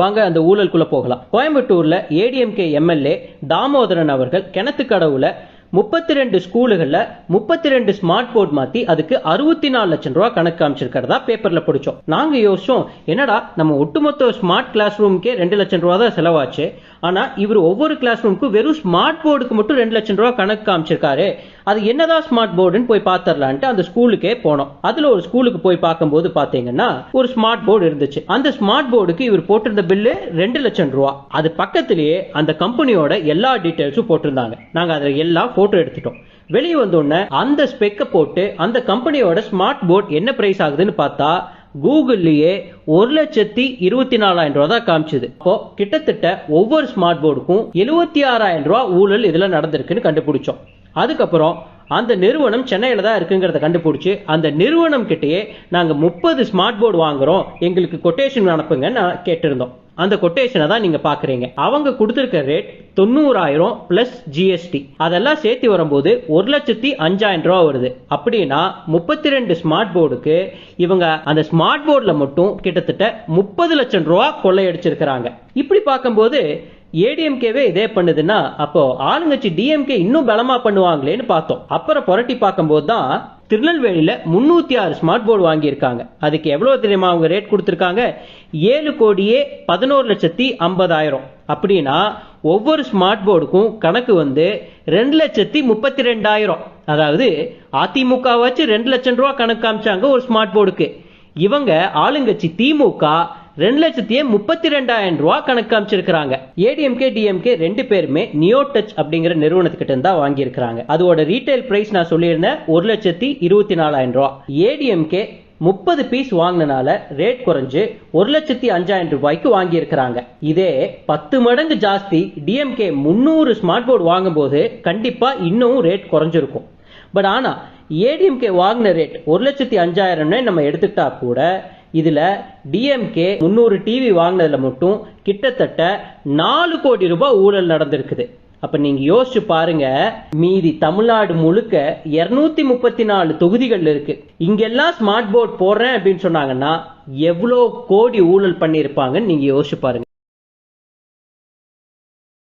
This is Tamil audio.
வாங்க அந்த ஊழலுக்குள்ள போகலாம். கோயம்புத்தூர்ல ஏடிஎம்கே எம்எல்ஏ தாமோதரன் அவர்கள் கிணத்து கடவுல முப்பத்தி ரெண்டு ஸ்கூலுகளில் முப்பத்தி ரெண்டு ஸ்மார்ட் போர்ட் மாத்தி அதுக்கு அறுபத்தி நாலு லட்சம் ரூபா கணக்கு காமிச்சிருக்கிறதா பேப்பர்ல பிடிச்சோம். நாங்க யோசிச்சோம் என்னடா நம்ம ஒட்டுமொத்த ஸ்மார்ட் கிளாஸ் ரூமுக்கே ரெண்டு லட்சம் ரூபா தான் செலவாச்சு. ஆனா இவர் ஒவ்வொரு கிளாஸ் ரூமுக்கும் வெறும் ஸ்மார்ட் போர்டுக்கு மட்டும் ரெண்டு லட்சம் ரூபாய் கணக்கு காமிச்சிருக்காரு. அது என்னதான் ஸ்மார்ட் போர்டுன்னு போய் பார்த்துடலான்ட்டு அந்த ஸ்கூலுக்கே போனோம். அதுல ஒரு ஸ்கூலுக்கு போய் பார்க்கும்போது பாத்தீங்கன்னா ஒரு ஸ்மார்ட் போர்டு இருந்துச்சு. அந்த ஸ்மார்ட் போர்டுக்கு இவர் போட்டிருந்த பில்லு ரெண்டு லட்சம் ரூபா. அது பக்கத்திலேயே அந்த கம்பெனியோட எல்லா டீட்டெயில்ஸும் போட்டிருந்தாங்க. நாங்க அதில் எல்லாம் போட்டோ எடுத்துட்டோம். வெளியே வந்தோடனே அந்த ஸ்பெக்கை போட்டு அந்த கம்பெனியோட ஸ்மார்ட் போர்ட் என்ன பிரைஸ் ஆகுதுன்னு பார்த்தா கூகுள்லயே ஒரு லட்சத்தி இருபத்தி நாலாயிரம் ரூபா தான் காமிச்சது. அப்போ கிட்டத்தட்ட ஒவ்வொரு ஸ்மார்ட் போர்டுக்கும் எழுபத்தி ஆறாயிரம் ரூபா ஊழல் இதுல நடந்திருக்குன்னு கண்டுபிடிச்சோம். அதுக்கப்புறம் அந்த நிறுவனம் சென்னையில் தான் இருக்குங்கிறத கண்டுபிடிச்சி அந்த நிறுவனம் கிட்டேயே நாங்கள் முப்பது ஸ்மார்ட் போர்டு வாங்குறோம். எங்களுக்கு கொட்டேஷன் அனுப்புங்கன்னு நான் கேட்டிருந்தோம். அந்த கொட்டேஷனை தான் நீங்கள் பார்க்குறீங்க அவங்க கொடுத்துருக்க ரேட் தொண்ணூறாயிரம் ப்ளஸ் ஜிஎஸ்டி அதெல்லாம் சேர்த்து வரும்போது ஒரு லட்சத்தி அஞ்சாயிரம் ரூபா வருது. அப்படின்னா முப்பத்தி ரெண்டு ஸ்மார்ட் போர்டுக்கு இவங்க அந்த ஸ்மார்ட் போர்டில் மட்டும் கிட்டத்தட்ட முப்பது லட்சம் ரூபா கொள்ளையடிச்சிருக்கிறாங்க. இப்படி பார்க்கும்போது ஏடிஎம்கேவே இதே பண்ணுதுன்னா அப்போ ஆளுங்கட்சி டிஎம்கே இன்னும் பலமா பண்ணுவாங்களேன்னு பார்த்தோம். அப்புறம் புரட்டி பார்க்கும்போது தான் திருநெல்வேலியில முன்னூத்தி ஆறு ஸ்மார்ட் போர்டு வாங்கியிருக்காங்க. அதுக்கு எவ்வளவு தெரியுமா அவங்க ரேட் கொடுத்துருக்காங்க? ஏழு கோடியே பதினோரு லட்சத்தி ஐம்பதாயிரம். அப்படின்னா ஒவ்வொரு ஸ்மார்ட் போர்டுக்கும் கணக்கு வந்து ரெண்டு லட்சத்தி முப்பத்தி ரெண்டாயிரம் அதாவது அதிமுக வச்சு ரெண்டு லட்சம் ரூபா கணக்கு காமிச்சாங்க ஒரு ஸ்மார்ட் போர்டுக்கு இவங்க ஆளுங்கட்சி திமுக ரெண்டு லட்சத்தியே முப்பத்தி ரெண்டாயிரம் ரூபா கணக்கு காமிச்சிருக்காங்க ஏடிஎம்கே டிஎம்கே ரெண்டு பேருமே நியோ டச் அப்படிங்கிற நிறுவனத்துக்கிட்ட இருந்தா வாங்கியிருக்கிறாங்க. அதோட ரீட்டைல் பிரைஸ் நான் சொல்லியிருந்தேன் ஒரு லட்சத்தி இருபத்தி நாலாயிரம் ரூபா ஏடிஎம்கே முப்பது பீஸ் வாங்கினால ரேட் குறைஞ்சு ஒரு லட்சத்தி அஞ்சாயிரம் ரூபாய்க்கு வாங்கியிருக்கிறாங்க. இதே பத்து மடங்கு ஜாஸ்தி டிஎம்கே முந்நூறு ஸ்மார்ட் போர்டு வாங்கும்போது கண்டிப்பா இன்னும் ரேட் குறைஞ்சிருக்கும். பட் ஆனா ஏடிஎம்கே வாங்கின ரேட் ஒரு லட்சத்தி அஞ்சாயிரம்னு நம்ம எடுத்துக்கிட்டா கூட இதுல டிஎம்கே முந்நூறு டிவி வாங்கினதுல மட்டும் கிட்டத்தட்ட நாலு கோடி ரூபாய் ஊழல் நடந்திருக்குது. அப்ப நீங்க யோசிச்சு பாருங்க மீதி தமிழ்நாடு முழுக்க இருநூத்தி முப்பத்தி நாலு தொகுதிகள் இருக்கு. இங்கெல்லாம் ஸ்மார்ட் போர்ட் போடுறேன் அப்படின்னு சொன்னாங்கன்னா எவ்வளோ கோடி ஊழல் பண்ணியிருப்பாங்கன்னு நீங்க யோசிச்சு பாருங்க.